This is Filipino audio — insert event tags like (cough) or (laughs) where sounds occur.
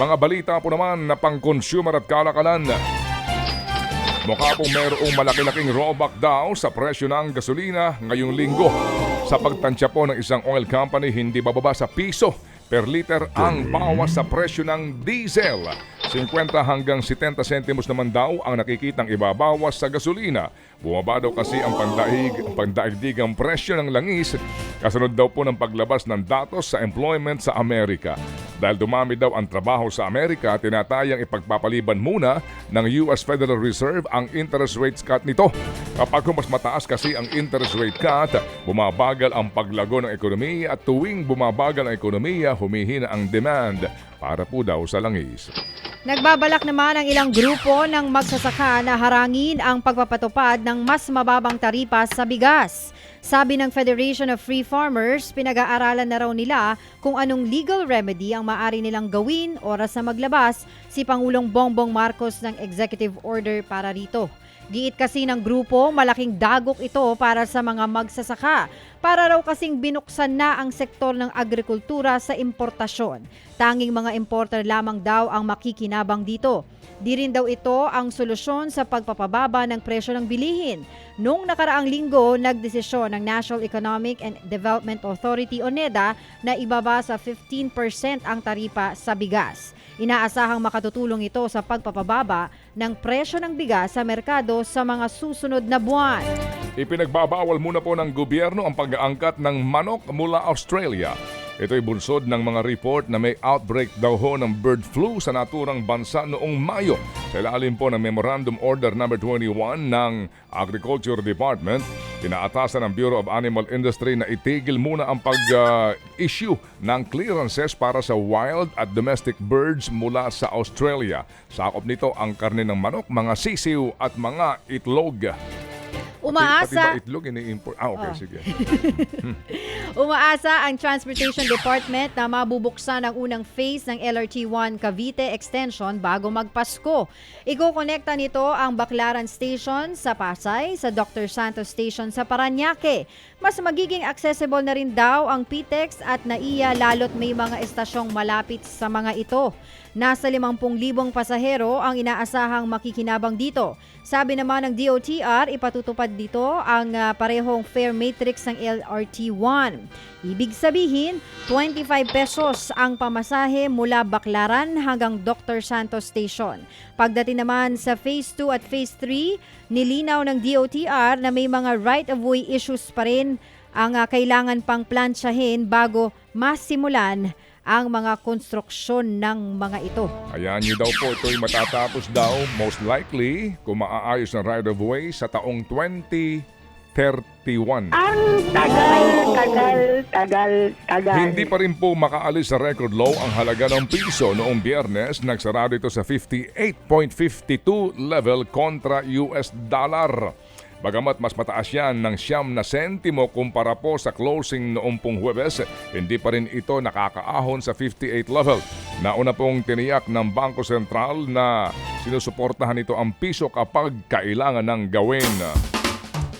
Mga balita po naman na pang-consumer at kalakalan. Mukha pong mayroong malaki-laking rollback daw sa presyo ng gasolina ngayong linggo. Sa pagtansya po ng isang oil company, hindi bababa sa piso per liter ang bawas sa presyo ng diesel. 50 hanggang 70 sentimos naman daw ang nakikitang ibabawas sa gasolina. Bumaba daw kasi ang pandaig, ang pandaigdigang presyo ng langis kasunod daw po ng paglabas ng datos sa employment sa Amerika. Dahil dumami daw ang trabaho sa Amerika, tinatayang ipagpapaliban muna ng US Federal Reserve ang interest rate cut nito. Kapag mas mataas kasi ang interest rate cut, bumabagal ang paglago ng ekonomiya at tuwing bumabagal ang ekonomiya, humihina ang demand para po daw sa langis. Nagbabalak naman ang ilang grupo ng magsasaka na harangin ang pagpapatupad ng mas mababang taripa sa bigas. Sabi ng Federation of Free Farmers, pinag-aaralan na raw nila kung anong legal remedy ang maaari nilang gawin oras na maglabas si Pangulong Bongbong Marcos ng executive order para rito. Giit kasi ng grupo, malaking dagok ito para sa mga magsasaka. Para raw kasing binuksan na ang sektor ng agrikultura sa importasyon. Tanging mga importer lamang daw ang makikinabang dito. Di rin daw ito ang solusyon sa pagpapababa ng presyo ng bilihin. Noong nakaraang linggo, nagdesisyon ng National Economic and Development Authority o NEDA na ibaba sa 15% ang taripa sa bigas. Inaasahang makatutulong ito sa pagpapababa ng presyo ng bigas sa merkado sa mga susunod na buwan. Ipinagbabawal muna po ng gobyerno ang pag-aangkat ng manok mula Australia. Ito'y bunsod ng mga report na may outbreak daw ho ng bird flu sa naturang bansa noong Mayo. Sa ilalim po ng Memorandum Order No. 21 ng Agriculture Department, inaatasan ng Bureau of Animal Industry na itigil muna ang pag-issue ng clearances para sa wild at domestic birds mula sa Australia. Sakop nito ang karne ng manok, mga sisiw at mga itlog. Pati Umaasa ba itlog ini-import? Ah, okay, Oh. sige. (laughs) Umaasa ang Transportation Department na mabubuksan ang unang phase ng LRT1 Cavite Extension bago magpasko. Iko-connecta nito ang Baclaran Station sa Pasay sa Dr. Santos Station sa Paranaque. Mas magiging accessible na rin daw ang PTEX at NAIA lalo't may mga estasyong malapit sa mga ito. Nasa 50,000 pasahero ang inaasahang makikinabang dito. Sabi naman ng DOTR, ipatutupad dito ang ah, parehong fare matrix ng LRT1. Ibig sabihin, 25 pesos ang pamasahe mula Baclaran hanggang Dr. Santos Station. Pagdating naman sa Phase 2 at Phase 3, nilinaw ng DOTR na may mga right-of-way issues pa rin ang ah, kailangan pang plansyahin bago masimulan ang mga konstruksyon ng mga ito. Ayan nyo daw po, ito'y matatapos daw, most likely, kung maaayos ng right-of-way sa taong 2031. Ang tagal, tagal, tagal, tagal. Hindi pa rin po makaalis sa record low ang halaga ng piso noong biyernes. Nagsarado ito sa 58.52 level kontra US dollar. Bagamat mas mataas yan ng siyam na sentimo kumpara po sa closing noong pong Huwebes, hindi pa rin ito nakakaahon sa 58 level. Nauna pong tiniyak ng Bangko Sentral na sinusuportahan nito ang piso kapag kailangan ng gawin.